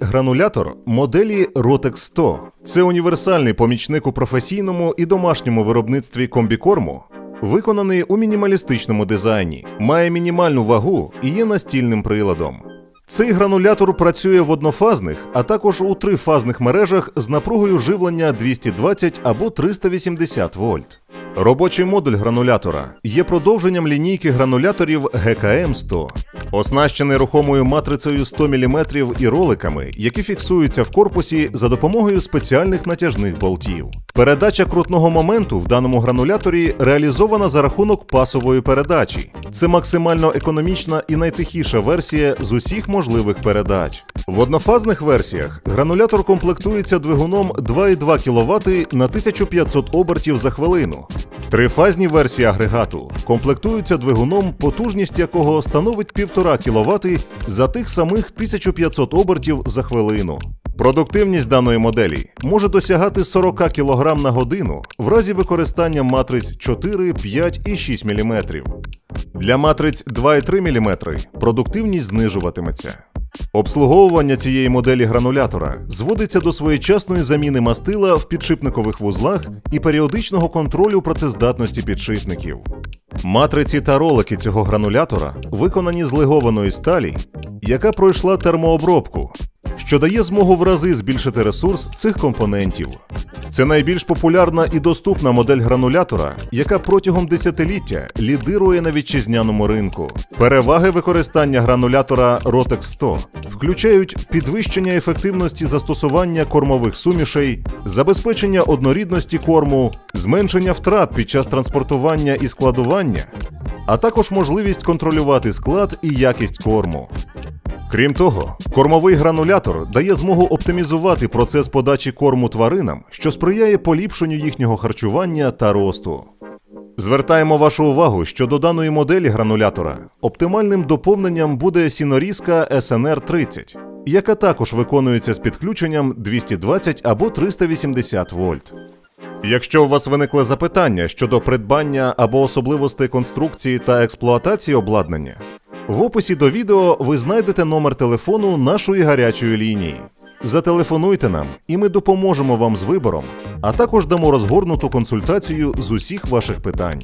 Гранулятор моделі Rotex 100. Це універсальний помічник у професійному і домашньому виробництві комбікорму, виконаний у мінімалістичному дизайні, має мінімальну вагу і є настільним приладом. Цей гранулятор працює в однофазних, а також у трифазних мережах з напругою живлення 220 або 380 вольт. Робочий модуль гранулятора є продовженням лінійки грануляторів GKM 100, оснащений рухомою матрицею 100 мм і роликами, які фіксуються в корпусі за допомогою спеціальних натяжних болтів. Передача крутного моменту в даному грануляторі реалізована за рахунок пасової передачі. Це максимально економічна і найтихіша версія з усіх можливих передач. В однофазних версіях гранулятор комплектується двигуном 2,2 кВт на 1500 обертів за хвилину. Трифазні версії агрегату комплектуються двигуном, потужність якого становить 1,5 кВт за тих самих 1500 обертів за хвилину. Продуктивність даної моделі може досягати 40 кг на годину в разі використання матриць 4, 5 і 6 мм. Для матриць 2,3 мм продуктивність знижуватиметься. Обслуговування цієї моделі гранулятора зводиться до своєчасної заміни мастила в підшипникових вузлах і періодичного контролю працездатності підшипників. Матриці та ролики цього гранулятора виконані з легованої сталі, яка пройшла термообробку, що дає змогу в рази збільшити ресурс цих компонентів. Це найбільш популярна і доступна модель гранулятора, яка протягом десятиліття лідирує на вітчизняному ринку. Переваги використання гранулятора Rotex 100 включають підвищення ефективності застосування кормових сумішей, забезпечення однорідності корму, зменшення втрат під час транспортування і складування, а також можливість контролювати склад і якість корму. Крім того, кормовий гранулятор дає змогу оптимізувати процес подачі корму тваринам, що сприяє поліпшенню їхнього харчування та росту. Звертаємо вашу увагу, що до даної моделі гранулятора оптимальним доповненням буде сінорізка SNR 30, яка також виконується з підключенням 220 або 380 вольт. Якщо у вас виникли запитання щодо придбання або особливостей конструкції та експлуатації обладнання, в описі до відео ви знайдете номер телефону нашої гарячої лінії. Зателефонуйте нам, і ми допоможемо вам з вибором, а також дамо розгорнуту консультацію з усіх ваших питань.